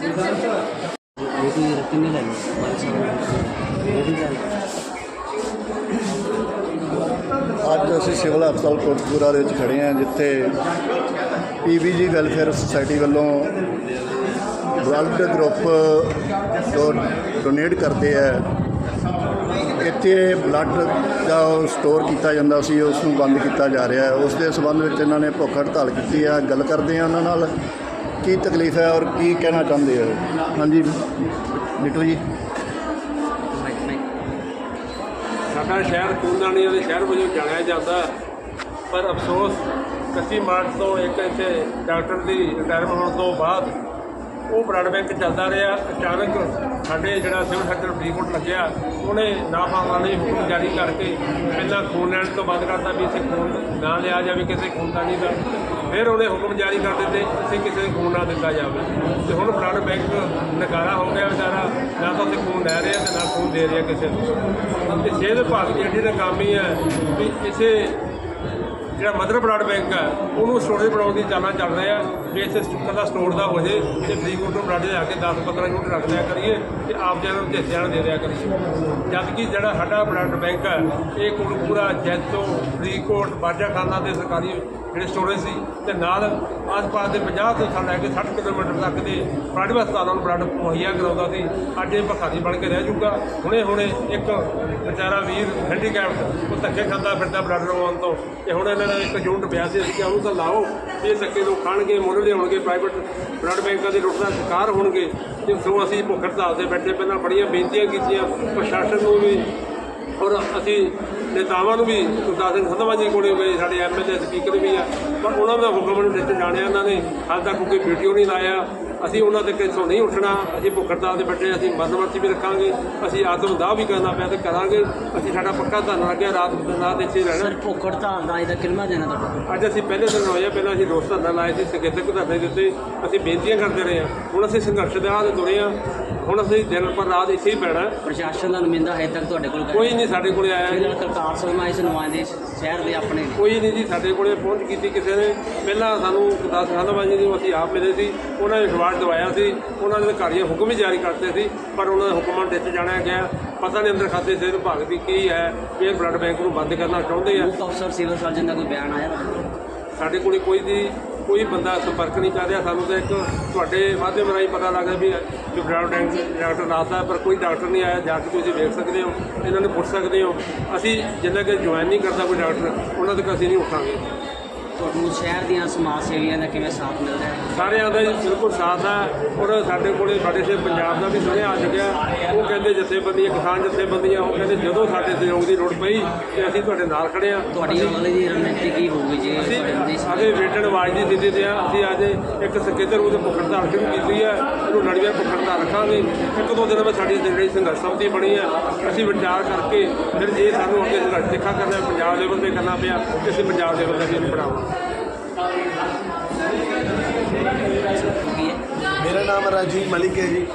ਜਿਹੜਾ ਰਿਜ਼ਲਟ ਇਹਦੀ ਲੈਣੀ ਪੰਜ ਇਹਦੀ ਗੱਲ ਅੱਜ ਅਸੀਂ ਸਿਵਲ ਹਸਪਤਾਲ ਕੋਟਕਪੂਰਾ ਦੇ ਵਿੱਚ ਖੜੇ ਹਾਂ, ਜਿੱਥੇ ਪੀਬੀਜੀ ਵੈਲਫੇਅਰ ਸੁਸਾਇਟੀ ਵੱਲੋਂ ਬਲੱਡ ਗਰੁੱਪ ਜੋ ਡੋਨੇਟ ਕਰਦੇ ਆ। ਇੱਥੇ ਬਲੱਡ ਦਾ ਸਟੋਰ ਕੀਤਾ ਜਾਂਦਾ ਸੀ, ਉਸ ਨੂੰ ਬੰਦ ਕੀਤਾ ਜਾ ਰਿਹਾ ਉਸ ਦੇ ਸਬੰਧ ਵਿੱਚ ਇਹਨਾਂ ਨੇ ਭੁੱਖ ਹੜਤਾਲ ਕੀਤੀ ਆ ਗੱਲ ਕਰਦੇ ਆ ਉਹਨਾਂ ਨਾਲ। ਕੀ ਤਕਲੀਫ ਹੈ ਔਰ ਕੀ ਕਹਿਣਾ ਚਾਹੁੰਦੇ ਹੋ? ਹਾਂਜੀ, ਨਿਕਲ ਜੀ। ਮਾਈਕ ਮਾਈਕ ਸਾਡਾ ਸ਼ਹਿਰ ਖੂਨਦਾਨੀਆਂ ਦੇ ਸ਼ਹਿਰ ਵਜੋਂ ਜਾਣਿਆ ਜਾਂਦਾ ਪਰ ਅਫਸੋਸ 31 ਮਾਰਚ ਤੋਂ ਇੱਕ ਇੱਥੇ ਡਾਕਟਰ ਦੀ ਰਿਟਾਇਰਮੈਂਟ ਹੋਣ ਤੋਂ ਬਾਅਦ ਉਹ ਬਲੱਡ ਬੈਂਕ ਚੱਲਦਾ ਰਿਹਾ। ਅਚਾਨਕ ਸਾਡੇ ਜਿਹੜਾ ਸਿਵਲ ਸਰਜਨ ਫਰੀਦਕੋਟ ਲੱਗਿਆ, ਉਹਨੇ ਨਾਪਾਵਾਂ ਲਈ ਹੁਕਮ ਜਾਰੀ ਕਰਕੇ ਪਹਿਲਾਂ ਖੂਨ ਲੈਣ ਤੋਂ ਬੰਦ ਕਰਤਾ ਵੀ ਇੱਥੇ ਖੂਨ ਨਾ ਲਿਆ ਜਾਵੇ, ਕਿਸੇ ਖੂਨਦਾਨੀ ਦਾ। ਫਿਰ ਉਹਨੇ ਹੁਕਮ ਜਾਰੀ ਕਰ ਦਿੱਤੇ ਇੱਥੇ ਕਿਸੇ ਨੂੰ ਖੂਨ ਨਾ ਦਿੱਤਾ ਜਾਵੇ। ਤੇ ਹੁਣ ਬਲੱਡ ਬੈਂਕ ਨਕਾਰਾ ਹੋ ਗਿਆ ਵਿਚਾਰਾ, ਨਾ ਤਾਂ ਉੱਥੇ ਖੂਨ ਲੈ ਰਿਹਾ ਤੇ ਨਾ ਖੂਨ ਦੇ ਰਿਹਾ ਕਿਸੇ ਨੂੰ। ਤੇ ਸਿਹਤ ਵਿਭਾਗ ਦੀ ਐਡੀ ਨਾਕਾਮੀ ਹੈ ਵੀ ਇਸੇ ਜਿਹੜਾ ਮਦਰ ਬਲੱਡ ਬੈਂਕ ਹੈ, ਉਹਨੂੰ ਸਟੋਰੇਜ ਬਣਾਉਣ ਦੀ ਚਾਲਾਂ ਚੱਲ ਰਿਹਾ ਵੀ ਇੱਥੇ ਸਟੋਰ ਦਾ ਸਟੋਰ ਦਾ ਹੋ ਜੇ ਤੇ ਫਰੀਦਕੋਟ ਨੂੰ ਬਲੱਡ ਲਿਆ ਕੇ 10 15 ਯੂਨਿਟ ਰੱਖ ਲਿਆ ਕਰੀਏ ਤੇ ਆਪ ਜਨਾਂ ਨੂੰ ਢੇਸਿਆਂ ਨੂੰ ਦੇ ਦਿਆ ਕਰੀਏ। ਜਦ ਕਿ ਜਿਹੜਾ ਸਾਡਾ ਬਲੱਡ ਬੈਂਕ ਹੈ, ਇਹ ਕੋਟਕਪੂਰਾ, ਜੈਤੋ, ਫਰੀਦਕੋਟ, ਬਾਜਾਖਾਨਾ ਦੇ ਸਰਕਾਰੀ ਜਿਹੜੇ ਸਟੋਰੇਜ ਸੀ ਤੇ ਨਾਲ ਆਸ-ਪਾਸ ਦੇ 50 ਤੋਂ ਲੈ ਕੇ 60 ਕਿਲੋਮੀਟਰ ਤੱਕ ਦੇ ਪ੍ਰਾਈਵੇਟ ਹਸਪਤਾਲਾਂ ਨੂੰ ਬਲੱਡ ਮੁਹੱਈਆ ਕਰਾਉਂਦਾ ਸੀ। ਅੱਜ ਇਹ ਭਖਾਰੀ ਬਣ ਕੇ ਰਹਿ ਜੂਗਾ ਹੁਣੇ ਹੁਣੇ ਇੱਕ ਵਿਚਾਰਾ ਵੀਰ ਹੈਂਡੀਕੈਪਟ ਉਹ ਧੱਕੇ ਖਾਂਦਾ ਫਿਰਦਾ ਬਲੱਡ ਲਗਵਾਉਣ ਤੋਂ। ਤੇ ਹੁਣ ਇਹਨਾਂ ਨੇ ਇੱਕ ਯੂਨਿਟ ਪਿਆ ਸੀ, ਅਸੀਂ ਕਿਹਾ ਉਹਨੂੰ ਤਾਂ ਲਾਓ, ਇਹ ਧੱਕੇ ਲੋਕ ਖਾਣਗੇ, ਮੁੱਲ ਲਿਆਉਣਗੇ ਪ੍ਰਾਈਵੇਟ ਬਲੱਡ ਬੈਂਕਾਂ ਦੇ ਲੁੱਟ ਦਾ ਸ਼ਿਕਾਰ ਹੋਣਗੇ। ਤੇ ਸੋ ਅਸੀਂ ਭੁੱਖ ਹੜਤਾਲ ਤੇ ਬੈਠੇ, ਪਹਿਲਾਂ ਬੜੀਆਂ ਬੇਨਤੀਆਂ ਕੀਤੀਆਂ, ਪ੍ਰਸ਼ਾਸਨ ਨੂੰ ਵੀ ਔਰ ਅਸੀਂ ਨੇਤਾਵਾਂ ਨੂੰ ਵੀ ਗੁਰਦਾਸ ਸਿੰਘ ਸੰਧਵਾ ਜੀ ਕੋਲੇ ਗਏ ਸਾਡੇ ਐਮਐਲਏ ਸਪੀਕਰ ਵੀ ਆ। ਪਰ ਉਹਨਾਂ ਦਾ ਹੁਕਮ ਨੂੰ ਦਿੱਤੇ ਜਾਣਿਆ ਇਹਨਾਂ ਨੇ। ਹਾਲ ਤੱਕ ਕੋਈ ਵੀਡੀਓ ਨਹੀਂ ਲਾਇਆ। ਅਸੀਂ ਉਹਨਾਂ ਦੇ ਕਿਸੋਂ ਨਹੀਂ ਉੱਠਣਾ। ਅਸੀਂ ਭੁੱਖ ਹੜਤਾਲ ਦੇ ਬੈਠੇ ਅਸੀਂ ਮਰਨਵਰਤੀ ਵੀ ਰੱਖਾਂਗੇ। ਅਸੀਂ ਆਤਮ ਦਾਹ ਵੀ ਕਰਨਾ ਪਿਆ ਤੇ ਕਰਾਂਗੇ। ਅਸੀਂ ਸਾਡਾ ਪੱਕਾ ਧਰਨਾ ਲੱਗਿਆ ਰਾਤ ਰਾਤ ਇੱਥੇ ਰਹਿਣਾ। ਸਰ ਭੁੱਖ ਹੜਤਾਲ ਦਾ ਇਹਦਾ ਕਿੰਨਾ ਦੇਣਾ ਤੁਹਾਡਾ? ਅੱਜ ਅਸੀਂ ਪਹਿਲੇ ਦਿਨ ਹੋਇਆ ਪਹਿਲਾਂ ਅਸੀਂ ਰੋਸ ਧਰਨਾ ਲਾਏ ਸੀ ਸੰਕੇਤਕ ਧਰਨੇ ਦੇ ਉੱਤੇ ਅਸੀਂ ਬੇਨਤੀਆਂ ਕਰਦੇ ਰਹੇ ਹਾਂ। ਹੁਣ ਅਸੀਂ ਸੰਘਰਸ਼ ਦੇ ਰਾਹ ਤੇ ਤੁਰੇ ਹਾਂ। ਹੁਣ ਅਸੀਂ ਦਿਨ ਪਰ ਰਾਤ ਇੱਥੇ ਹੀ ਪੈਣਾ। ਹੈ। ਪ੍ਰਸ਼ਾਸਨ ਦਾ ਨੁਮਾਇੰਦਾ ਹੈ ਤੱਕ ਤੁਹਾਡੇ ਕੋਲ ਕੋਈ ਨਹੀਂ ਸਾਡੇ ਕੋਲੇ ਆਇਆ। ਜੀ ਫਿਲਹਾਲ ਕਰਤਾਰ ਸਲਮਾ ਇਸ ਨੁਮਾਇੰਦੇ ਸ਼ਹਿਰ ਦੇ ਆਪਣੇ ਨੇ। ਕੋਈ ਨਹੀਂ ਜੀ ਸਾਡੇ ਕੋਲੇ ਪਹੁੰਚ ਕੀਤੀ ਕਿਸੇ ਨੇ। ਪਹਿਲਾਂ ਸਾਨੂੰ ਗੁਰਦਾਸ ਖਾਨਵਾਜੀ ਜੀ ਨੂੰ ਅਸੀਂ ਆਪ ਮਿਲੇ ਸੀ ਉਹਨਾਂ ਨੇ ਵਿਸ਼ਵਾਸ ਦਵਾਇਆ ਸੀ। ਉਹਨਾਂ ਦੇ ਅਧਿਕਾਰੀਆਂ ਹੁਕਮ ਵੀ ਜਾਰੀ ਕਰਤੇ ਸੀ ਪਰ ਉਹਨਾਂ ਦੇ ਹੁਕਮਾਂ ਦੇ ਵਿੱਚ ਜਾਣਿਆ ਗਿਆ। ਪਤਾ ਨਹੀਂ ਅੰਦਰ ਖਾਤੇ ਸਿਹਤ ਵਿਭਾਗ ਦੀ ਕੀ ਹੈ। ਵੀ ਇਹ ਬਲੱਡ ਬੈਂਕ ਨੂੰ ਬੰਦ ਕਰਨਾ ਚਾਹੁੰਦੇ ਆ। ਮੁੱਖ ਅਫਸਰ ਸਿਵਲ ਸਰਜਨ ਦਾ ਕੋਈ ਬਿਆਨ ਆਇਆ ਤੁਹਾਡੇ ਕੋਲ? ਸਾਡੇ ਕੋਲੇ ਕੋਈ ਦੀ ਕੋਈ ਬੰਦਾ ਸੰਪਰਕ ਨਹੀਂ ਕਰ ਰਿਹਾ, ਸਾਨੂੰ ਤਾਂ ਇੱਕ ਤੁਹਾਡੇ ਮਾਧਿਅਮ ਰਾਹੀਂ ਪਤਾ ਲੱਗਦਾ ਵੀ ਜੋ ਡਾਕਟਰ ਰਾਤਾ ਪਰ ਕੋਈ ਡਾਕਟਰ ਨਹੀਂ ਆਇਆ, ਜਾ ਕੇ ਤੁਸੀਂ ਵੇਖ ਸਕਦੇ ਹੋ, ਇਹਨਾਂ ਨੂੰ ਪੁੱਛ ਸਕਦੇ ਹੋ। ਅਸੀਂ ਜਿੰਨਾ ਕਿ ਜੁਆਇਨ ਨਹੀਂ ਕਰਦਾ ਕੋਈ ਡਾਕਟਰ ਉਹਨਾਂ ਤੱਕ ਅਸੀਂ ਨਹੀਂ ਉੱਠਾਂਗੇ। ਤੁਹਾਨੂੰ ਸ਼ਹਿਰ ਦੀਆਂ ਸਮਾਜ ਸੇਵੀਆਂ ਦਾ ਕਿਵੇਂ ਸਾਥ ਮਿਲਦਾ ਹੈ? ਸਾਰਿਆਂ ਦਾ ਜੀ ਬਿਲਕੁਲ ਸਾਥ ਹੈ ਔਰ ਸਾਡੇ ਕੋਲੇ ਸਾਡੇ ਸੇ ਪੰਜਾਬ ਦਾ ਵੀ ਸੁਣਿਆ ਆ ਚੁੱਕਿਆ। ਉਹ ਕਹਿੰਦੇ ਜਥੇਬੰਦੀਆਂ ਕਿਸਾਨ ਜਥੇਬੰਦੀਆਂ ਉਹ ਕਹਿੰਦੇ ਜਦੋਂ ਸਾਡੇ ਸਹਿਯੋਗ ਦੀ ਲੋੜ ਪਈ ਤੇ ਅਸੀਂ ਤੁਹਾਡੇ ਨਾਲ ਖੜੇ ਹਾਂ ਤੁਹਾਡੀ ਅਗਲੀ ਦੀ ਰਣਨੀਤੀ ਕੀ ਹੋਊਗੀ ਜੀ? ਅਸੀਂ ਵੇਟਣ ਆਵਾਜ਼ ਦੀ ਸਥਿਤੀ ਤੇ ਆ। ਅਸੀਂ ਅੱਜ ਇੱਕ ਸਕੇਤਰ ਉਹਦੇ ਭੁੱਖ ਹੜਤਾਲ ਸ਼ੁਰੂ ਕੀਤੀ ਹੈ ਉਹਨੂੰ ਲੜੀਆਂ ਭੁੱਖ ਹੜਤਾਲ ਰੱਖਾਂਗੇ। ਇੱਕ ਦੋ ਦਿਨ ਵਿੱਚ ਸਾਡੀ ਜਿਹੜੀ ਸੰਘਰਸ਼ ਸਮਤੀ ਬਣੀ ਹੈ ਅਸੀਂ ਵਿਚਾਰ ਕਰਕੇ ਫਿਰ ਜੇ ਸਾਨੂੰ ਅੱਗੇ ਸੰਘਰਸ਼ ਦੇਖਾ ਕਰਨਾ ਪੰਜਾਬ ਲੈਵਲ ਤੇ ਕਰਨਾ ਪਿਆ ਤੇ ਅਸੀਂ ਪੰਜਾਬ ਲੈਵਲ ਤੇ ਵੀ ਬਣਾਵਾਂਗੇ। ਕੀ ਹੈ ਮੇਰਾ ਨਾਮ ਰਾਜੀਵ ਮਲਿਕ ਹੈ ਜੀ।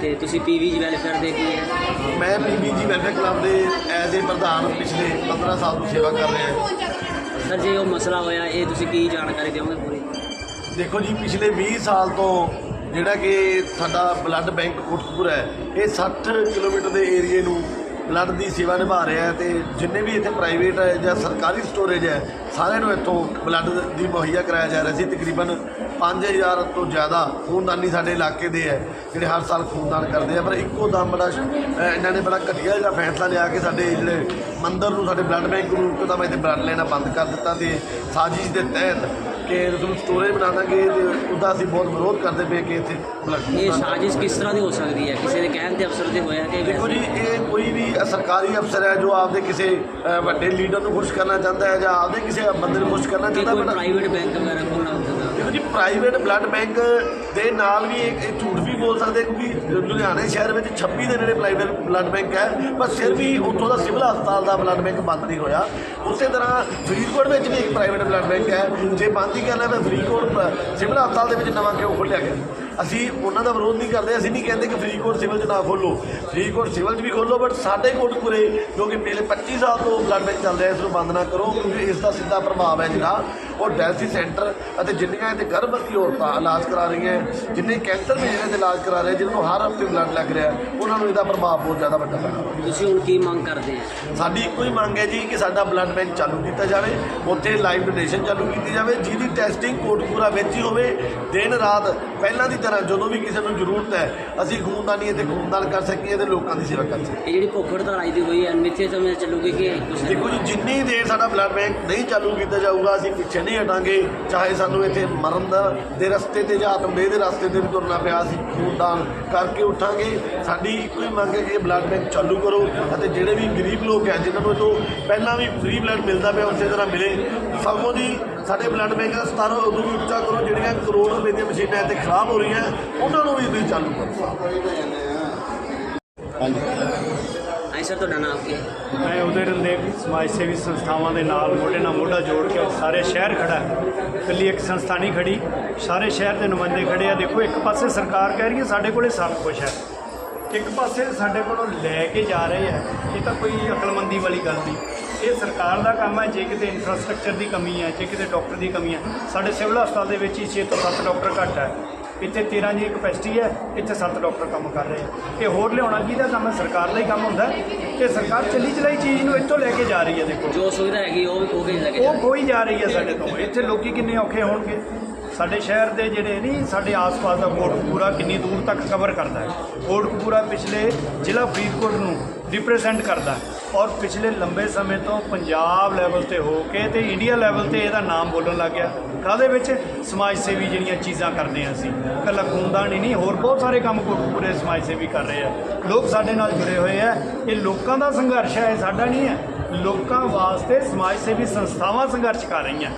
ਤੇ ਤੁਸੀਂ ਪੀਵੀ ਜੀ ਵੈਲਫੇਅਰ ਦੇ ਕੀ ਹੈ? ਮੈਂ ਪੀਬੀਜੀ ਵੈਲਫੇਅਰ ਕਲੱਬ ਦੇ ਐਜ਼ ਏ ਪ੍ਰਧਾਨ ਪਿਛਲੇ 15 ਸਾਲ ਤੋਂ ਸੇਵਾ ਕਰ ਰਿਹਾ ਹਾਂ। ਸਰ ਜੇ ਉਹ ਮਸਲਾ ਹੋਇਆ ਇਹ ਤੁਸੀਂ ਕੀ ਜਾਣਕਾਰੀ ਦਿਓਗੇ ਪੂਰੀ? ਦੇਖੋ ਜੀ ਪਿਛਲੇ 20 ਸਾਲ ਤੋਂ ਜਿਹੜਾ ਕਿ ਸਾਡਾ ਬਲੱਡ ਬੈਂਕ ਕੋਟਕਪੂਰ ਹੈ ਇਹ 60 ਕਿਲੋਮੀਟਰ ਦੇ ਏਰੀਏ ਨੂੰ ਬਲੱਡ ਦੀ ਸੇਵਾ ਨਿਭਾ ਰਿਹਾ ਹੈ ਤੇ ਜਿੰਨੇ ਵੀ ਇੱਥੇ ਪ੍ਰਾਈਵੇਟ ਹੈ ਜਾਂ ਸਰਕਾਰੀ ਸਟੋਰੇਜ ਹੈ ਸਾਰਿਆਂ ਨੂੰ ਇੱਥੋਂ ਬਲੱਡ ਦੀ ਮੁਹੱਈਆ ਕਰਾਇਆ ਜਾ ਰਿਹਾ ਸੀ। ਤਕਰੀਬਨ 5000 ਤੋਂ ਜ਼ਿਆਦਾ ਖੂਨਦਾਨੀ ਸਾਡੇ ਇਲਾਕੇ ਦੇ ਹੈ ਜਿਹੜੇ ਹਰ ਸਾਲ ਖੂਨਦਾਨ ਕਰਦੇ ਆ। ਪਰ ਇੱਕੋ ਦਮ ਬੜਾ ਅ, ਇਹਨਾਂ ਨੇ ਬੜਾ ਘਟੀਆ ਜਿਹੜਾ ਫੈਸਲਾ ਲਿਆ ਕਿ ਸਾਡੇ ਜਿਹੜੇ ਮੰਦਰ ਨੂੰ ਸਾਡੇ ਬਲੱਡ ਬੈਂਕ ਨੂੰ ਇੱਕੋ ਦਮ ਇੱਥੇ ਬਲੱਡ ਲੈਣਾ ਬੰਦ ਕਰ ਦਿੱਤਾ ਤੇ ਸਾਜ਼ਿਸ਼ ਦੇ ਤਹਿਤ ਕਿ ਤੁਹਾਨੂੰ ਸਟੋਰੇਜ ਬਣਾ ਦਾਂਗੇ ਤੇ ਉਹਦਾ ਅਸੀਂ ਬਹੁਤ ਵਿਰੋਧ ਕਰਦੇ ਪਏ ਕਿ ਇੱਥੇ ਇਹ ਸਾਜ਼ਿਸ਼ ਕਿਸ ਤਰ੍ਹਾਂ ਦੀ ਹੋ ਸਕਦੀ ਹੈ? ਕਿਸੇ ਦੇ ਕਹਿਣ ਤੇ ਅਫਸਰ ਤੇ ਹੋਇਆ ਕਿ ਦੇਖੋ ਜੀ ਇਹ ਕੋਈ ਵੀ ਸਰਕਾਰੀ ਅਫਸਰ ਹੈ ਜੋ ਆਪਦੇ ਕਿਸੇ ਵੱਡੇ ਲੀਡਰ ਨੂੰ ਖੁਸ਼ ਕਰਨਾ ਚਾਹੁੰਦਾ ਹੈ ਜਾਂ ਆਪਦੇ ਕਿਸੇ ਬੰਦੇ ਨੂੰ ਖੁਸ਼ ਕਰਨਾ ਚਾਹੁੰਦਾ ਹੈ ਪ੍ਰਾਈਵੇਟ ਬੈਂਕ ਵਗੈਰਾ ਖੋਲ੍ਹਣਾ ਹੁੰਦਾ? ਦੇਖੋ ਜੀ ਪ੍ਰਾਈਵੇਟ ਬਲੱਡ ਬੈਂਕ ਦੇ ਨਾਲ ਵੀ ਇਹ ਝੂਠ ਬੋਲ ਸਕਦੇ ਕਿਉਂਕਿ ਲੁਧਿਆਣੇ ਸ਼ਹਿਰ ਵਿੱਚ 26 ਦੇ ਨੇੜੇ ਪ੍ਰਾਈਵੇਟ ਬਲੱਡ ਬੈਂਕ ਹੈ, ਪਰ ਫਿਰ ਵੀ ਉੱਥੋਂ ਦਾ ਸਿਵਲ ਹਸਪਤਾਲ ਦਾ ਬਲੱਡ ਬੈਂਕ ਬੰਦ ਨਹੀਂ ਹੋਇਆ। ਉਸੇ ਤਰ੍ਹਾਂ ਫਰੀਦਕੋਟ ਵਿੱਚ ਵੀ ਇੱਕ ਪ੍ਰਾਈਵੇਟ ਬਲੱਡ ਬੈਂਕ ਹੈ। ਜੇ ਬੰਦ ਹੀ ਕਰਨਾ ਤਾਂ ਫਰੀਦਕੋਟ ਸਿਵਲ ਹਸਪਤਾਲ ਦੇ ਵਿੱਚ ਨਵਾਂ ਕਿਉਂ ਖੋਲ੍ਹਿਆ ਗਿਆ? ਅਸੀਂ ਉਹਨਾਂ ਦਾ ਵਿਰੋਧ ਨਹੀਂ ਕਰਦੇ ਅਸੀਂ ਨਹੀਂ ਕਹਿੰਦੇ ਕਿ ਫਰੀਦਕੋਟ ਸਿਵਲ 'ਚ ਨਾ ਖੋਲੋ। ਫਰੀਦਕੋਟ ਸਿਵਲ 'ਚ ਵੀ ਖੋਲੋ ਬਟ ਸਾਡੇ ਕੋਟਪੁਰੇ ਜੋ ਕਿ ਪਿਛਲੇ 25 ਸਾਲ ਤੋਂ ਬਲੱਡ ਬੈਂਕ ਚੱਲ ਰਿਹਾ ਇਸ ਨੂੰ ਬੰਦ ਨਾ ਕਰੋ ਕਿਉਂਕਿ ਇਸ ਦਾ ਸਿੱਧਾ ਪ੍ਰਭਾਵ ਹੈ ਜਿਹੜਾ। ਉਹ ਡਾਇਲਸਿਸ ਸੈਂਟਰ ਅਤੇ ਜਿੰਨੀਆਂ ਇੱਥੇ ਗਰਭਵਤੀ ਔਰਤਾਂ ਇਲਾਜ ਕਰਾ ਰਹੀਆਂ ਜਿੰਨੇ ਕੈਂਸਰ ਦੇ ਜਿਹੜੇ ਇਲਾਜ ਕਰਾ ਰਹੇ ਜਿਹਨਾਂ ਨੂੰ ਹਰ ਹਫ਼ਤੇ ਬਲੱਡ ਲੱਗ ਰਿਹਾ ਉਹਨਾਂ ਨੂੰ ਇਹਦਾ ਪ੍ਰਭਾਵ ਬਹੁਤ ਜ਼ਿਆਦਾ ਵੱਡਾ ਪੈਣਾ ਤੁਸੀਂ ਹੁਣ ਕੀ ਮੰਗ ਕਰਦੇ ਆ ਸਾਡੀ ਇੱਕੋ ਹੀ ਮੰਗ ਹੈ ਜੀ ਕਿ ਸਾਡਾ ਬਲੱਡ ਬੈਂਕ ਚਾਲੂ ਕੀਤਾ ਜਾਵੇ ਉੱਥੇ ਲਾਈਵ ਡੋਨੇਸ਼ਨ ਚਾਲੂ ਕੀਤੀ ਜਾਵੇ ਜਿਹਦੀ ਟੈਸਟਿੰਗ ਕੋਟਪੂਰਾ ਵਿੱਚ ਹੀ ਹੋਵੇ ਦਿਨ ਰਾਤ ਪਹਿਲਾਂ ਦੀ ਤਰ੍ਹਾਂ ਜਦੋਂ ਵੀ ਕਿਸੇ ਨੂੰ ਜ਼ਰੂਰਤ ਹੈ ਅਸੀਂ ਖੂਨਦਾਨੀ ਅਤੇ ਖੂਨਦਾਨ ਕਰ ਸਕੀਏ ਤੇ ਲੋਕਾਂ ਦੀ ਸੇਵਾ ਕਰ ਸਕੀਏ। ਇਹ ਜਿਹੜੀ ਭੁੱਖ ਹੜਤਾਲ ਅੱਜ ਦੀ ਹੋਈ ਹੈ ਮਿੱਥੇ ਸਮੇਂ ਚੱਲੂਗੀ ਕਿ ਕੁਛ ਦੇਖੋ ਜੀ ਜਿੰਨੀ ਦੇਰ ਸਾਡਾ ਬਲੱਡ ਬੈਂਕ ਨਹੀਂ ਚਾਲੂ ਕੀਤਾ ਜਾਊਗਾ ਅਸੀਂ ਪਿੱਛੇ ਨਹੀਂ ਹਟਾਂਗੇ। ਚਾਹੇ ਸਾਨੂੰ ਇੱਥੇ ਮਰਨ ਦਾ ਦੇ ਰਸਤੇ ਤੇ ਜਾਂ ਆਤਮਦੇਹ ਦੇ ਰਸਤੇ ਤੇ ਵੀ ਤੁਰਨਾ ਪਿਆ ਅਸੀਂ ਖੂਨਦਾਨ ਕਰਕੇ ਉੱਠਾਂਗੇ। ਸਾਡੀ ਇੱਕੋ ਹੀ ਮੰਗ ਹੈ ਕਿ ਇਹ ਬਲੱਡ ਬੈਂਕ ਚਾਲੂ ਕਰੋ ਅਤੇ ਜਿਹੜੇ ਵੀ ਗਰੀਬ ਲੋਕ ਹੈ ਜਿਨ੍ਹਾਂ ਨੂੰ ਤੋਂ ਪਹਿਲਾਂ ਵੀ ਫ੍ਰੀ ਬਲੱਡ ਮਿਲਦਾ ਪਿਆ ਉਸੇ ਤਰ੍ਹਾਂ ਮਿਲੇ। ਸਗੋਂ ਦੀ ਸਾਡੇ ਬਲੱਡ ਬੈਂਕ ਦਾ ਸਤਰ ਉਦੋਂ ਵੀ ਉੱਚਾ ਕਰੋ ਜਿਹੜੀਆਂ ਕਰੋੜ ਰੁਪਏ ਦੀਆਂ ਮਸ਼ੀਨਾਂ ਇੱਥੇ ਖਰਾਬ ਹੋ ਰਹੀਆਂ ਉਹਨਾਂ ਨੂੰ ਵੀ ਤੁਸੀਂ ਚਾਲੂ ਕਰੋ। ਹਾਂਜੀ। ਹਾਂਜੀ ਸਰ ਤੁਹਾਡਾ ਨਾਮ ਕੀ ਹੈ? ਮੈਂ ਉਦੈ ਰੰਦੇਵ ਸਮਾਜ ਸੇਵੀ ਸੰਸਥਾਵਾਂ ਦੇ ਨਾਲ ਮੋਢੇ ਨਾਲ ਮੋਢਾ ਜੋੜ ਕੇ ਸਾਰੇ ਸ਼ਹਿਰ ਖੜਾ ਹੈ। ਇਕੱਲੀ ਇੱਕ ਸੰਸਥਾ ਨਹੀਂ ਖੜੀ ਸਾਰੇ ਸ਼ਹਿਰ ਦੇ ਨੁਮਾਇੰਦੇ ਖੜੇ ਆ। ਦੇਖੋ ਇੱਕ ਪਾਸੇ ਸਰਕਾਰ ਕਹਿ ਰਹੀ ਹੈ ਸਾਡੇ ਕੋਲੇ ਸਭ ਕੁਝ ਹੈ। ਇੱਕ ਪਾਸੇ ਸਾਡੇ ਕੋਲੋਂ ਲੈ ਕੇ ਜਾ ਰਹੇ ਆ। ਇਹ ਤਾਂ ਕੋਈ ਅਕਲਮੰਦੀ ਵਾਲੀ ਗੱਲ ਨਹੀਂ। ਇਹ ਸਰਕਾਰ ਦਾ ਕੰਮ ਹੈ ਜੇ ਕਿਤੇ ਇਨਫਰਾਸਟ੍ਰਕਚਰ ਦੀ ਕਮੀ ਹੈ ਜੇ ਕਿਤੇ ਡਾਕਟਰ ਦੀ ਕਮੀ ਹੈ। ਸਾਡੇ ਸਿਵਲ ਹਸਪਤਾਲ ਦੇ ਵਿੱਚ ਹੀ 6 ਤੋਂ 7 ਡਾਕਟਰ ਘੱਟ ਹੈ। ਇੱਥੇ 13 ਦੀ ਕਪੈਸਿਟੀ ਹੈ ਇੱਥੇ 7 ਡਾਕਟਰ ਕੰਮ ਕਰ ਰਹੇ ਆ। ਇਹ ਹੋਰ ਲਿਆਉਣਾ ਕਿਹਦਾ ਕੰਮ ਹੈ? ਸਰਕਾਰ ਦਾ ਹੀ ਕੰਮ ਹੁੰਦਾ ਕਿ ਸਰਕਾਰ ਚੱਲੀ ਚਲਾਈ ਚੀਜ਼ ਨੂੰ ਇੱਥੋਂ ਲੈ ਕੇ ਜਾ ਰਹੀ ਹੈ ਦੇਖੋ। ਜੋ ਸੁਵਿਧਾ ਹੈਗੀ ਉਹ ਵੀ ਖੋ ਕੇ ਲੈ ਕੇ ਉਹ। ਕੋਈ ਜਾ ਰਹੀ ਹੈ ਸਾਡੇ ਤੋਂ। ਇੱਥੇ ਲੋਕੀ ਕਿੰਨੇ ਔਖੇ ਹੋਣਗੇ? ਸਾਡੇ ਸ਼ਹਿਰ ਦੇ ਜਿਹੜੇ ਨਹੀਂ ਸਾਡੇ ਆਸ-ਪਾਸ ਦਾ ਕੋਟਕਪੂਰਾ ਕਿੰਨੀ ਦੂਰ ਤੱਕ ਕਵਰ ਕਰਦਾ ਹੈ। ਕੋਟਕਪੂਰਾ ਪਿਛਲੇ ਜ਼ਿਲ੍ਹਾ ਫਰੀਦਕੋਟ ਨੂੰ ਰਿਪਰੈਜ਼ੈਂਟ ਕਰਦਾ। ਔਰ ਪਿਛਲੇ ਲੰਬੇ ਸਮੇਂ ਤੋਂ ਪੰਜਾਬ ਲੈਵਲ ਤੇ ਹੋ ਕੇ ਤੇ ਇੰਡੀਆ ਲੈਵਲ ਤੇ ਇਹਦਾ ਨਾਮ ਬੋਲਣ ਲੱਗ ਗਿਆ। ਕਾਹਦੇ ਵਿੱਚ? ਸਮਾਜ ਸੇਵੀ ਜਿਹੜੀਆਂ ਚੀਜ਼ਾਂ ਕਰਦੇ ਹਾਂ ਅਸੀਂ। ਇਕੱਲਾ ਖੂਨਦਾਨ ਹੀ ਨਹੀਂ, ਹੋਰ ਬਹੁਤ ਸਾਰੇ ਕੰਮ ਪੂਰੇ ਸਮਾਜ ਸੇਵੀ ਕਰ ਰਹੇ ਆ। ਲੋਕ ਸਾਡੇ ਨਾਲ ਜੁੜੇ ਹੋਏ ਆ। ਇਹ ਲੋਕਾਂ ਦਾ ਸੰਘਰਸ਼ ਹੈ ਇਹ ਸਾਡਾ ਨਹੀਂ ਹੈ ਲੋਕਾਂ ਵਾਸਤੇ ਸਮਾਜ ਸੇਵੀ ਸੰਸਥਾਵਾਂ ਸੰਘਰਸ਼ ਕਰ ਰਹੀਆਂ।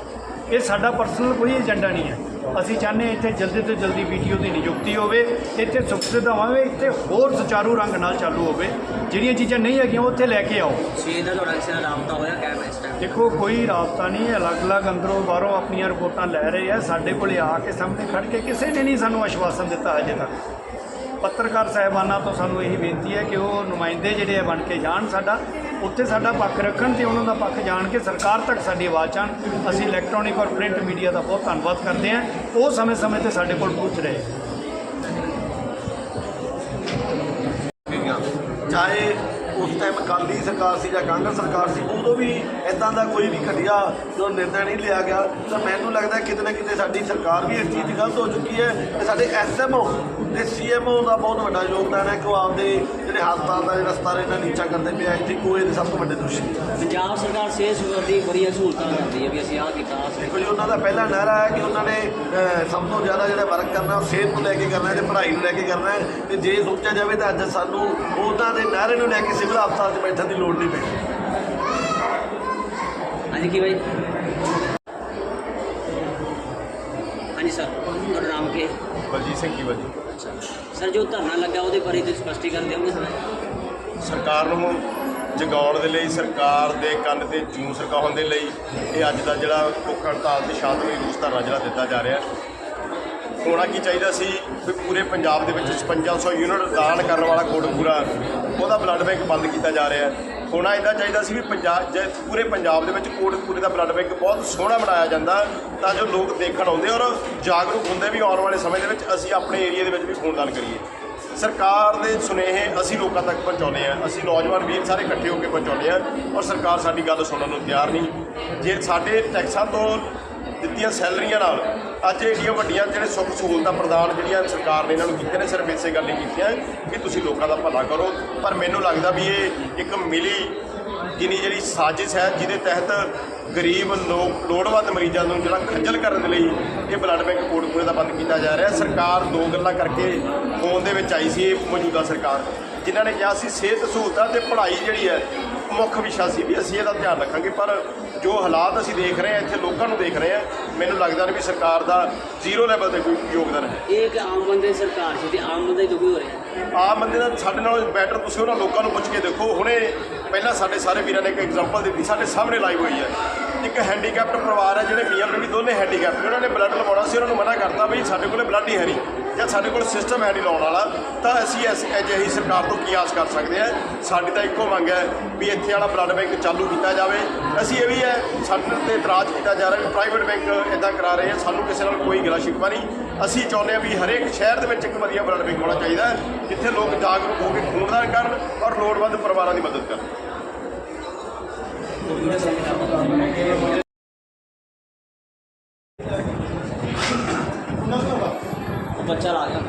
ਇਹ ਸਾਡਾ ਪਰਸਨਲ ਕੋਈ ਏਜੰਡਾ ਨਹੀਂ ਹੈ ਅਸੀਂ ਚਾਹੁੰਦੇ ਹਾਂ ਇੱਥੇ ਜਲਦੀ ਤੋਂ ਜਲਦੀ ਵੀਡੀਓ ਦੀ ਨਿਯੁਕਤੀ ਹੋਵੇ ਇੱਥੇ ਸੁੱਖ ਸੁਵਿਧਾਵਾਂ ਇੱਥੇ ਹੋਰ ਸੁਚਾਰੂ ਰੰਗ ਨਾਲ ਚਾਲੂ ਹੋਵੇ। ਜਿਹੜੀਆਂ ਚੀਜ਼ਾਂ ਨਹੀਂ ਹੈਗੀਆਂ ਉਹ ਉੱਥੇ ਲੈ ਕੇ ਆਓ। ਸਵੇਰ ਦਾ ਤੁਹਾਡਾ ਕਿਸੇ ਨਾਲ ਰਾਬਤਾ ਹੋਇਆ? ਕਹਿ ਇਸ ਟਾਈਮ ਦੇਖੋ ਕੋਈ ਰਾਬਤਾ ਨਹੀਂ ਅਲੱਗ-ਅਲੱਗ ਅੰਦਰੋਂ ਬਾਹਰੋਂ ਆਪਣੀਆਂ ਰਿਪੋਰਟਾਂ ਲੈ ਰਹੇ ਆ। ਸਾਡੇ ਕੋਲੇ ਆ ਕੇ ਸਾਹਮਣੇ ਖੜ ਕੇ ਕਿਸੇ ਨੇ ਨਹੀਂ ਸਾਨੂੰ ਆਸ਼ਵਾਸਨ ਦਿੱਤਾ ਅਜੇ ਤੱਕ। ਪੱਤਰਕਾਰ ਸਾਹਿਬਾਨਾਂ ਤੋਂ ਸਾਨੂੰ ਇਹੀ ਬੇਨਤੀ ਹੈ ਕਿ ਉਹ ਨੁਮਾਇੰਦੇ ਜਿਹੜੇ ਆ ਬਣ ਕੇ ਜਾਣ ਸਾਡਾ। ਉੱਥੇ ਸਾਡਾ ਪੱਖ ਰੱਖਣ ਤੇ ਉਹਨਾਂ ਦਾ ਪੱਖ ਜਾਣ ਕੇ ਸਰਕਾਰ ਤੱਕ ਸਾਡੀ ਆਵਾਜ਼ ਜਾਣ। ਅਸੀਂ ਇਲੈਕਟ੍ਰੋਨਿਕ ਔਰ ਪ੍ਰਿੰਟ ਮੀਡੀਆ ਦਾ ਬਹੁਤ ਧੰਨਵਾਦ ਕਰਦੇ ਹਾਂ। ਉਹ ਸਮੇਂ-ਸਮੇਂ ਤੇ ਸਾਡੇ ਕੋਲ ਪੁੱਛ ਰਹੇ। ਚਾਹੇ ਉਸ ਟਾਈਮ ਅਕਾਲੀ ਸਰਕਾਰ ਸੀ ਜਾਂ ਕਾਂਗਰਸ ਸਰਕਾਰ ਸੀ, ਉਦੋਂ ਵੀ ਇਦਾਂ ਦਾ ਕੋਈ ਵੀ ਘਟੀਆ ਜੋ ਨਿਰਣਾ ਨਹੀਂ ਲਿਆ ਗਿਆ। ਤਾਂ ਮੈਨੂੰ ਲੱਗਦਾ ਕਿਤੇ ਨਾ ਕਿਤੇ ਸਾਡੀ ਸਰਕਾਰ ਵੀ ਇਸ ਚੀਜ਼ ਦੀ ਗਲਤ ਹੋ ਚੁੱਕੀ ਹੈ ਤੇ ਸਾਡੇ ਐਸਐਮਓ ਤੇ ਸੀਐਮਓ ਦਾ ਬਹੁਤ ਵੱਡਾ ਯੋਗਦਾਨ ਹੈ। ਕਿ ਉਹ ਆਪਦੇ ਜਿਹੜੇ ਹਸਪਤਾਲ ਦਾ ਜਿਹੜਾ ਸਤਰ ਇਹਨਾਂ ਨੀਚਾ ਕਰਦੇ ਪਿਆ ਇੱਥੇ ਕੋਈ ਦੇ ਸਭ ਤੋਂ ਵੱਡੇ ਦੋਸ਼ੀ ਪੰਜਾਬ ਸਰਕਾਰ ਸਿਹਤ ਸੁਵਿਧਾ ਦੀ ਬੜੀਆਂ ਸਹੂਲਤਾਂ ਕਰਦੀ ਹੈ ਵੀ ਅਸੀਂ ਆਹ ਕੀਤਾ ਆਹ ਦੇਖੋ ਜੀ ਉਹਨਾਂ ਦਾ ਪਹਿਲਾ ਨਾਰਾ ਹੈ ਕਿ ਉਹਨਾਂ ਨੇ ਅਹ, ਸਭ ਤੋਂ ਜ਼ਿਆਦਾ ਜਿਹੜਾ ਵਰਕ ਕਰਨਾ ਉਹ ਸਿਹਤ ਨੂੰ ਲੈ ਕੇ ਕਰਨਾ ਹੈ ਤੇ ਪੜ੍ਹਾਈ ਨੂੰ ਲੈ ਕੇ ਕਰਨਾ ਹੈ। ਤੇ ਜੇ ਸੋਚਿਆ ਜਾਵੇ ਤਾਂ ਅੱਜ ਸਾਨੂੰ ਉਹਨਾਂ ਦੇ ਨਾਰੇ ਨੂੰ ਲੈ ਕੇ ਸਿਵਲ ਹਸਪਤਾਲ 'ਚ ਬੈਠਣ ਦੀ ਲੋੜ ਨਹੀਂ ਪੈਂਦੀ ਹਾਂਜੀ ਕੀ ਬਾਈ ਹਾਂਜੀ ਸਰ ਹੈ ਬਲਜੀਤ ਸਿੰਘ ਕੀ ਵਜੀ ਅੱਛਾ। ਸਰ ਜੋ ਧਰਨਾ ਲੱਗਾ ਉਹਦੇ ਬਾਰੇ ਤੁਸੀਂ ਸਪਸ਼ਟੀਕਰਨ ਦਿਓਗੇ ਸਰ ਸਰਕਾਰ ਨੂੰ ਜਗਾਉਣ ਦੇ ਲਈ ਸਰਕਾਰ ਦੇ ਕੰਨ ਤੇ ਜੂੰ ਸਰਕਾਉਣ ਦੇ ਲਈ ਇਹ ਅੱਜ ਦਾ ਜਿਹੜਾ ਭੁੱਖ ਹੜਤਾਲ ਤੇ ਸ਼ਾਂਤਮਈ ਰੂਸ ਧਰਨਾ ਜਿਹੜਾ ਦਿੱਤਾ ਜਾ ਰਿਹਾ ਹੋਣਾ ਕੀ ਚਾਹੀਦਾ ਸੀ ਵੀ ਪੂਰੇ ਪੰਜਾਬ ਦੇ ਵਿੱਚ 5500 ਯੂਨਿਟ ਦਾਨ ਕਰਨ ਵਾਲਾ ਕੋਟਕਪੂਰਾ ਉਹਦਾ ਬਲੱਡ ਬੈਂਕ ਬੰਦ ਕੀਤਾ ਜਾ ਰਿਹਾ ਹੋਣਾ ਇਦਾਂ ਚਾਹੀਦਾ ਸੀ ਵੀ ਪੰਜਾਬ ਜੇ ਪੂਰੇ ਪੰਜਾਬ ਦੇ ਵਿੱਚ ਕੋਟਕਪੂਰੇ ਦਾ ਬਲੱਡ ਬੈਂਕ ਬਹੁਤ ਸੋਹਣਾ ਬਣਾਇਆ ਜਾਂਦਾ ਤਾਂ ਜੋ ਲੋਕ ਦੇਖਣ ਆਉਂਦੇ ਔਰ ਜਾਗਰੂਕ ਹੁੰਦੇ ਵੀ ਆਉਣ ਵਾਲੇ ਸਮੇਂ ਦੇ ਵਿੱਚ ਅਸੀਂ ਆਪਣੇ ਏਰੀਆ ਦੇ ਵਿੱਚ ਵੀ ਖੂਨਦਾਨ ਕਰੀਏ। ਸਰਕਾਰ ਦੇ ਸੁਨੇਹੇ ਅਸੀਂ ਲੋਕਾਂ ਤੱਕ ਪਹੁੰਚਾਉਂਦੇ ਆ ਅਸੀਂ ਨੌਜਵਾਨ ਵੀਰ ਸਾਰੇ ਇਕੱਠੇ ਹੋ ਕੇ ਪਹੁੰਚਾਉਂਦੇ ਆ ਔਰ ਸਰਕਾਰ ਸਾਡੀ ਗੱਲ ਸੁਣਨ ਨੂੰ ਤਿਆਰ ਨਹੀਂ। ਜੇ ਸਾਡੇ ਟੈਕਸਾਂ ਤੋਂ ਦਿੱਤੀਆਂ ਸੈਲਰੀਆਂ ਨਾਲ ਅੱਜ ਏਡੀਆਂ ਵੱਡੀਆਂ ਜਿਹੜੇ ਸੁੱਖ ਸਹੂਲਤਾਂ ਪ੍ਰਦਾਨ ਜਿਹੜੀਆਂ ਸਰਕਾਰ ਨੇ ਇਹਨਾਂ ਨੂੰ ਕੀਤੀਆਂ ਨੇ, ਸਿਰਫ ਇਸੇ ਗੱਲ ਲਈ ਕੀਤੀਆਂ ਕਿ ਤੁਸੀਂ ਲੋਕਾਂ ਦਾ ਭਲਾ ਕਰੋ। ਪਰ ਮੈਨੂੰ ਲੱਗਦਾ ਵੀ ਇਹ ਇੱਕ ਮਿਲੀ ਕਿੰਨੀ ਜਿਹੜੀ ਸਾਜ਼ਿਸ਼ ਹੈ, ਜਿਹਦੇ ਤਹਿਤ ਗਰੀਬ ਲੋਕ, ਲੋੜਵੰਦ ਮਰੀਜ਼ਾਂ ਨੂੰ ਜਿਹੜਾ ਖੱਜਲ ਕਰਨ ਦੇ ਲਈ ਇਹ ਬਲੱਡ ਬੈਂਕ ਕੋਟਪੂਰੇ ਦਾ ਬੰਦ ਕੀਤਾ ਜਾ ਰਿਹਾ ਸਰਕਾਰ ਦੋ ਗੱਲਾਂ ਕਰਕੇ ਫੋਨ ਦੇ ਵਿੱਚ ਆਈ ਸੀ ਇਹ ਮੌਜੂਦਾ ਸਰਕਾਰ। ਜਿਨ੍ਹਾਂ ਨੇ ਕਿਹਾ ਸੀ ਸਿਹਤ ਸਹੂਲਤਾਂ ਤੇ ਪੜ੍ਹਾਈ ਜਿਹੜੀ ਹੈ ਮੁੱਖ ਵਿਸ਼ਾ ਸੀ ਵੀ ਅਸੀਂ ਇਹਦਾ ਧਿਆਨ ਰੱਖਾਂਗੇ ਪਰ ਜੋ ਹਾਲਾਤ ਅਸੀਂ ਦੇਖ ਰਹੇ ਹਾਂ ਇੱਥੇ ਲੋਕਾਂ ਨੂੰ ਦੇਖ ਰਹੇ ਹਾਂ ਮੈਨੂੰ ਲੱਗਦਾ ਨਹੀਂ ਵੀ ਸਰਕਾਰ ਦਾ ਜ਼ੀਰੋ ਲੈਵਲ ਤੇ ਕੋਈ ਯੋਗਦਾਨ ਹੈ। ਇਹ ਇੱਕ ਆਮ ਬੰਦੇ ਦੀ ਸਰਕਾਰ ਸੀ ਤੇ ਆਮ ਬੰਦੇ ਦੁਖੀ ਹੋ ਰਿਹਾ ਆਮ ਬੰਦੇ ਦਾ ਸਾਡੇ ਨਾਲ ਬੈਟਰ ਤੁਸੀਂ ਉਹਨਾਂ ਲੋਕਾਂ ਨੂੰ ਪੁੱਛ ਕੇ ਦੇਖੋ ਹੁਣੇ ਪਹਿਲਾਂ ਸਾਡੇ ਸਾਰੇ ਵੀਰਾਂ ਨੇ ਇੱਕ ਐਗਜ਼ਾਮਪਲ ਦਿੱਤੀ ਸਾਡੇ ਸਾਹਮਣੇ ਲਾਈਵ ਹੋਈ ਹੈ। ਇੱਕ ਹੈਂਡੀਕੈਪਟ ਪਰਿਵਾਰ ਹੈ ਜਿਹੜੇ ਮੀਆਂ ਬੀਵੀ ਦੋਨੇ ਹੈਂਡੀਕੈਪਟ ਉਹਨਾਂ ਨੇ ਬਲੱਡ ਲਵਾਉਣਾ ਸੀ ਉਹਨਾਂ ਨੂੰ ਮਨਾ ਕਰਤਾ ਵੀ ਸਾਡੇ ਕੋਲੇ ਬਲੱਡ ਹੀ ਹੈ ਨਹੀਂ। ਜਾਂ ਸਾਡੇ ਕੋਲ ਸਿਸਟਮ ਹੈ ਨਹੀਂ ਲਾਉਣ ਵਾਲਾ, ਤਾਂ ਅਸੀਂ ਇਸ ਅਜਿਹੀ ਸਰਕਾਰ ਤੋਂ ਕੀ ਆਸ ਕਰ ਸਕਦੇ ਹਾਂ? ਸਾਡੀ ਤਾਂ ਇੱਕੋ ਮੰਗ ਹੈ ਵੀ ਇੱਥੇ ਵਾਲਾ ਬਲੱਡ ਬੈਂਕ ਚਾਲੂ ਕੀਤਾ ਜਾਵੇ। ਅਸੀਂ ਇਹ ਵੀ ਹੈ, ਸਾਡੇ ਤੇ ਇਤਰਾਜ਼ ਕੀਤਾ ਜਾ ਰਿਹਾ ਵੀ ਪ੍ਰਾਈਵੇਟ ਬੈਂਕ ਇਦਾਂ ਕਰਾ ਰਹੇ ਆ, ਸਾਨੂੰ ਕਿਸੇ ਨਾਲ ਕੋਈ ਗਿਲਾ ਸ਼ਿਕਵਾ ਨਹੀਂ। ਅਸੀਂ ਚਾਹੁੰਦੇ ਹਾਂ ਵੀ ਹਰੇਕ ਸ਼ਹਿਰ ਦੇ ਵਿੱਚ ਇੱਕ ਵਧੀਆ ਬਲੱਡ ਬੈਂਕ ਹੋਣਾ ਚਾਹੀਦਾ ਜਿੱਥੇ ਲੋਕ ਜਾਗਰੂਕ ਹੋ ਕੇ ਖੂਨਦਾਨ ਕਰਨ ਔਰ ਲੋੜਵੰਦ ਪਰਿਵਾਰਾਂ ਦੀ ਮਦਦ ਕਰਨ। ਉਹ ਬੱਚਾ ਆ ਗਿਆ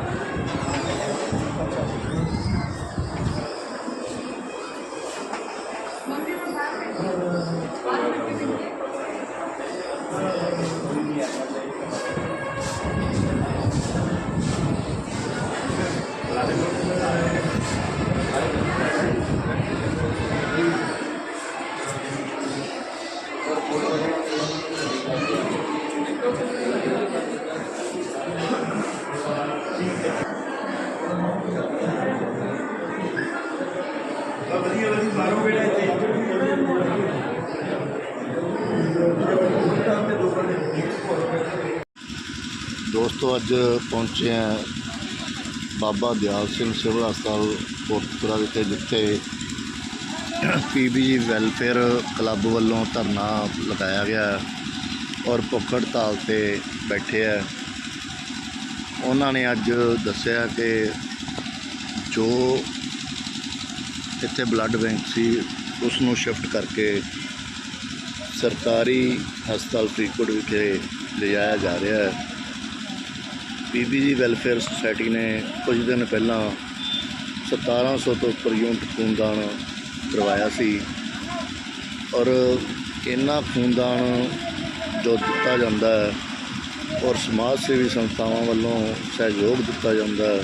ਦੋਸਤੋ ਅੱਜ ਪਹੁੰਚੇ ਹਾਂ ਬਾਬਾ ਦਿਆਲ ਸਿੰਘ ਸਿਵਲ ਹਸਪਤਾਲ ਕੋਟਪੁਰਾ ਵਿਖੇ, ਜਿੱਥੇ ਪੀਬੀਜੀ ਵੈਲਫੇਅਰ ਕਲੱਬ ਵੱਲੋਂ ਧਰਨਾ ਲਗਾਇਆ ਗਿਆ ਔਰ ਭੁੱਖ ਹੜਤਾਲ ਤੇ ਬੈਠੇ ਹੈ ਉਹਨਾਂ ਨੇ ਅੱਜ ਦੱਸਿਆ ਕਿ ਜੋ ਇੱਥੇ ਬਲੱਡ ਬੈਂਕ ਸੀ ਉਸ ਨੂੰ ਸ਼ਿਫਟ ਕਰਕੇ ਸਰਕਾਰੀ ਹਸਪਤਾਲ ਫਰੀਦਕੋਟ ਵਿਖੇ ਲਿਜਾਇਆ ਜਾ ਰਿਹਾ ਹੈ। ਪੀਬੀਜੀ ਵੈਲਫੇਅਰ ਸੁਸਾਇਟੀ ਨੇ ਕੁਝ ਦਿਨ ਪਹਿਲਾਂ 1700 ਤੋਂ ਉੱਪਰ ਯੂਨਿਟ ਖੂਨਦਾਨ ਕਰਵਾਇਆ ਸੀ ਔਰ ਇਹਨਾਂ ਖੂਨਦਾਨ ਜੋ ਦਿੱਤਾ ਜਾਂਦਾ ਹੈ ਔਰ ਸਮਾਜ ਸੇਵੀ ਸੰਸਥਾਵਾਂ ਵੱਲੋਂ ਸਹਿਯੋਗ ਦਿੱਤਾ ਜਾਂਦਾ ਹੈ,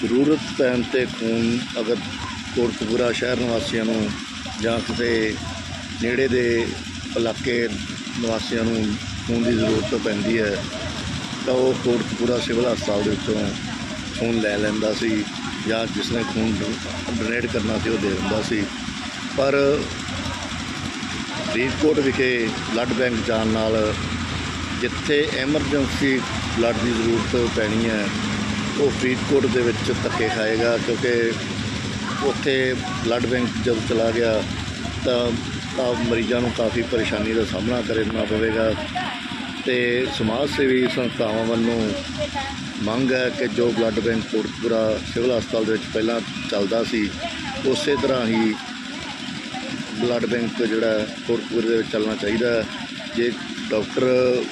ਜ਼ਰੂਰਤ ਪੈਣ ਤੇ ਖੂਨ ਅਗਰ ਕੋਟਕਪੂਰਾ ਸ਼ਹਿਰ ਨਿਵਾਸੀਆਂ ਨੂੰ ਜਾਂ ਕਿਤੇ ਨੇੜੇ ਦੇ ਇਲਾਕੇ ਨਿਵਾਸੀਆਂ ਨੂੰ ਖੂਨ ਦੀ ਜ਼ਰੂਰਤ ਪੈਂਦੀ ਹੈ ਤਾਂ ਉਹ ਕੋਟਕਪੂਰਾ ਸਿਵਲ ਹਸਪਤਾਲ ਦੇ ਵਿੱਚੋਂ ਖੂਨ ਲੈ ਲੈਂਦਾ ਸੀ ਜਾਂ ਜਿਸ ਨੇ ਖੂਨ ਡੋਨੇਟ ਕਰਨਾ ਸੀ ਉਹ ਦੇ ਦਿੰਦਾ ਸੀ। ਪਰ ਫਰੀਦਕੋਟ ਵਿਖੇ ਬਲੱਡ ਬੈਂਕ ਜਾਣ ਨਾਲ ਜਿੱਥੇ ਐਮਰਜੈਂਸੀ ਬਲੱਡ ਦੀ ਜ਼ਰੂਰਤ ਪੈਣੀ ਹੈ, ਉਹ ਫਰੀਦਕੋਟ ਦੇ ਵਿੱਚ ਧੱਕੇ ਖਾਏਗਾ ਕਿਉਂਕਿ ਉੱਥੇ ਬਲੱਡ ਬੈਂਕ ਜਦੋਂ ਚਲਾ ਗਿਆ ਤਾਂ ਮਰੀਜ਼ਾਂ ਨੂੰ ਕਾਫੀ ਪਰੇਸ਼ਾਨੀ ਦਾ ਸਾਹਮਣਾ ਕਰਨਾ ਪਵੇਗਾ। ਤੇ ਸਮਾਜ ਸੇਵੀ ਸੰਸਥਾਵਾਂ ਵੱਲੋਂ ਮੰਗ ਹੈ ਕਿ ਜੋ ਬਲੱਡ ਬੈਂਕ ਕੋਟਪੁਰਾ ਸਿਵਲ ਹਸਪਤਾਲ ਦੇ ਵਿੱਚ ਪਹਿਲਾਂ ਚੱਲਦਾ ਸੀ, ਉਸੇ ਤਰ੍ਹਾਂ ਹੀ ਬਲੱਡ ਬੈਂਕ ਜਿਹੜਾ ਹੈ ਕੋਟਪੁਰੇ ਦੇ ਵਿੱਚ ਚੱਲਣਾ ਚਾਹੀਦਾ ਜੇ ਡਾਕਟਰ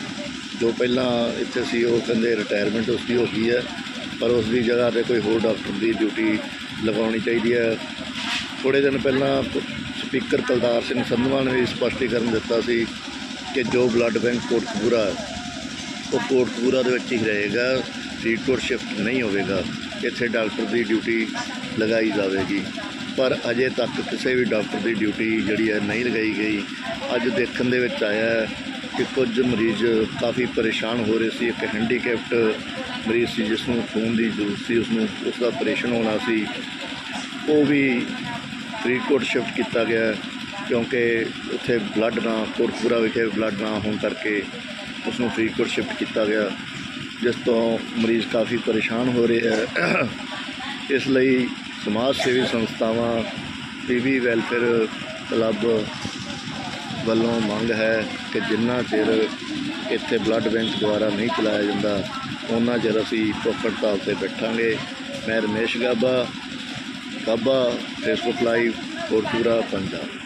ਜੋ ਪਹਿਲਾਂ ਇੱਥੇ ਸੀ, ਉਹ ਕਹਿੰਦੇ ਰਿਟਾਇਰਮੈਂਟ ਉਸਦੀ ਹੋ ਗਈ ਹੈ, ਪਰ ਉਸ ਦੀ ਜਗ੍ਹਾ ਤੇ ਕੋਈ ਹੋਰ ਡਾਕਟਰ ਦੀ ਡਿਊਟੀ ਲਗਾਉਣੀ ਚਾਹੀਦੀ ਹੈ। ਥੋੜੇ ਦਿਨ ਪਹਿਲਾਂ ਸਪੀਕਰ ਕੁਲਦਾਰ ਸਿੰਘ ਸੰਧਵਾ ਨੇ ਵੀ ਸਪਸ਼ਟੀਕਰਨ ਦਿੱਤਾ ਸੀ ਕਿ ਜੋ ਬਲੱਡ ਬੈਂਕ ਕੋਟਕਪੂਰਾ ਉਹ ਕੋਟਕਪੂਰਾ ਦੇ ਵਿੱਚ ਹੀ ਰਹੇਗਾ ਫਰੀਦਕੋਟ ਸ਼ਿਫਟ ਨਹੀਂ ਹੋਵੇਗਾ, ਇੱਥੇ ਡਾਕਟਰ ਦੀ ਡਿਊਟੀ ਲਗਾਈ ਜਾਵੇਗੀ। ਪਰ ਅਜੇ ਤੱਕ ਕਿਸੇ ਵੀ ਡਾਕਟਰ ਦੀ ਡਿਊਟੀ ਜਿਹੜੀ ਹੈ ਨਹੀਂ ਲਗਾਈ ਗਈ। ਅੱਜ ਦੇਖਣ ਦੇ ਵਿੱਚ ਆਇਆ ਕਿ ਕੁਝ ਮਰੀਜ਼ ਕਾਫੀ ਪਰੇਸ਼ਾਨ ਹੋ ਰਹੇ ਸੀ, ਇੱਕ ਹੈਂਡੀਕੈਪਟ ਮਰੀਜ਼ ਸੀ ਜਿਸ ਨੂੰ ਖੂਨ ਦੀ ਜ਼ਰੂਰਤ ਸੀ ਉਸ ਨੂੰ ਉਸ ਦਾ ਆਪਰੇਸ਼ਨ ਹੋਣਾ ਸੀ। ਉਹ ਵੀ ਫਰੀਦਕੋਟ ਸ਼ਿਫਟ ਕੀਤਾ ਗਿਆ ਕਿਉਂਕਿ ਉੱਥੇ ਬਲੱਡ ਨਾ ਕੋਟਪੂਰਾ ਵਿਖੇ ਬਲੱਡ ਨਾ ਹੋਣ ਕਰਕੇ ਉਸ ਨੂੰ ਫਰੀਦਕੋਟ ਸ਼ਿਫਟ ਕੀਤਾ ਗਿਆ, ਜਿਸ ਤੋਂ ਮਰੀਜ਼ ਕਾਫੀ ਪਰੇਸ਼ਾਨ ਹੋ ਰਹੇ ਹੈ। ਇਸ ਲਈ ਸਮਾਜ ਸੇਵੀ ਸੰਸਥਾਵਾਂ ਪੀਬੀ ਵੈਲਫੇਅਰ ਕਲੱਬ ਵੱਲੋਂ ਮੰਗ ਹੈ ਕਿ ਜਿੰਨਾ ਚਿਰ ਇੱਥੇ ਬਲੱਡ ਬੈਂਕ ਦੁਆਰਾ ਨਹੀਂ ਚਲਾਇਆ ਜਾਂਦਾ ਉਹਨਾਂ ਚਿਰ ਅਸੀਂ ਭੁੱਖ ਹੜਤਾਲ ਤੇ ਬੈਠਾਂਗੇ। ਮੈਂ ਰਮੇਸ਼ ਗਾਬਾ ਗਾਬਾ ਫੇਸਬੁੱਕ ਲਾਈਵ ਕੋਟਪੂਰਾ ਪੰਜਾਬ।